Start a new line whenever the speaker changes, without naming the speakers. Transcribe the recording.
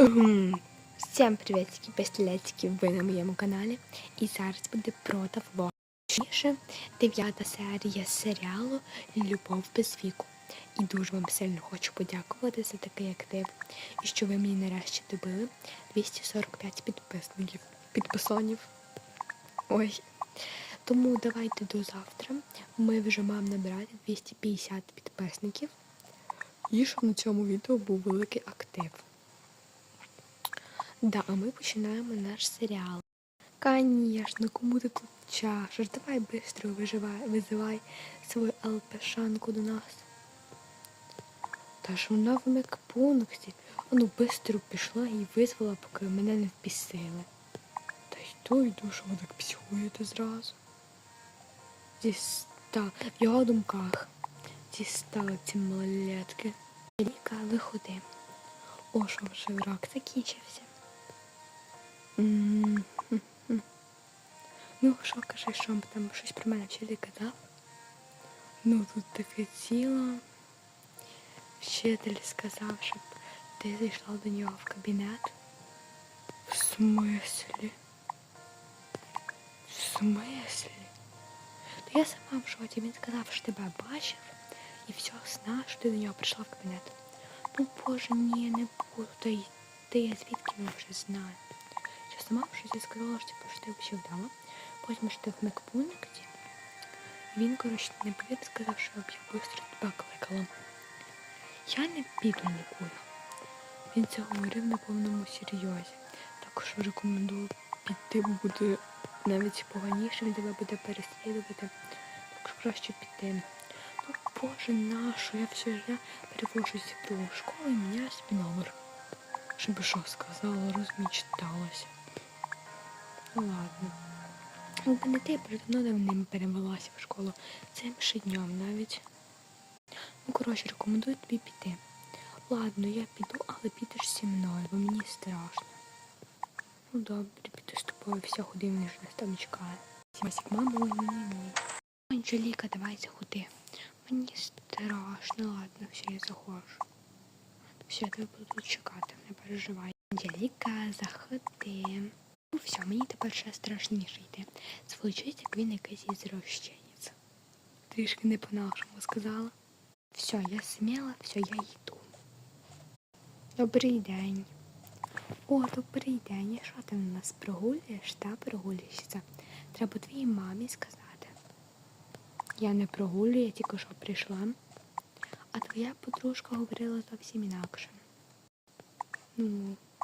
Ем, Всім приветики, пестилетики, ви на моєму каналі. І зараз буде продав. Точніше, дев'ята серія серіалу Любов без віку. І дуже вам сильно хочу подякувати за такий актив. І що ви мені нарешті добили 245 підписників. Підписонів. Ой. Тому давайте до завтра. Ми вже маємо набирати 250 підписників. І щоб на цьому відео був великий актив. Да, а ми починаємо наш серіал. Конечно, кому ти тут чашеш? Давай быстро виживай, визивай свою ЛПшанку до нас. Та ж вона в медпункті. Ну, быстро пішла і визвала, поки мене не впісили. Та й то йду, що ви так психуєте зразу. Діста в його думках. Дістали ці малолетки. Ліка, виходи. О, що вже урок закінчився. М, хм, хм. Ну, що кажи, що там щось про мене вчитель казав? Ну, тут таке ціло. Вчитель сказав, щоб ти зайшла до нього в кабінет. В смислі? В смислі? То я сама в шоці. Він сказав, що тебе бачив і все знав, що ти до нього прийшла в кабінет. Ну, боже, ні, не буду. Та й ти звідки я вже знаю. Сама щось я сказала, що, типу, що ти взагалі вдала. Потім що ти в медпункті. Він, коротше, не повірив, сказав, що я швидко тебе кликала. Я не піду нікуди. Він це говорив на повному серйозі. Також рекомендую піти, буде навіть поганіше, він тебе буде переслідувати. Так краще піти. Ну, боже, нащо? Я все життя перевожусь до школи і міняю собі. Щоб що сказала, розмічталася. Ну ладно. Не ти, я давно давним перевелася в школу. Цим ще днем навіть. Ну, коротше, рекомендую тобі піти. Ладно, я піду, але підеш зі мною, бо мені страшно. Ну добре, піду з тобою, все ходи, мене ж нас там чекає. Масік, мамо, ой, ні, ні, ні. Анжеліка, давай заходи. Мені страшно, ладно, все, я заходжу. Все, я тебе буду чекати, не переживай. Анжеліка, заходи. Мені тепер ще страшніше йти. Звучить, як він якийсь із розчинець. Трішки не по-нашому сказала. Все, я сміла, все, я йду. Добрий день. О, добрий день. Що ти на нас прогулюєш та прогулюєшся? Треба твоїй мамі сказати. Я не прогулюю, я тільки що прийшла. А твоя подружка говорила зовсім інакше. Ну,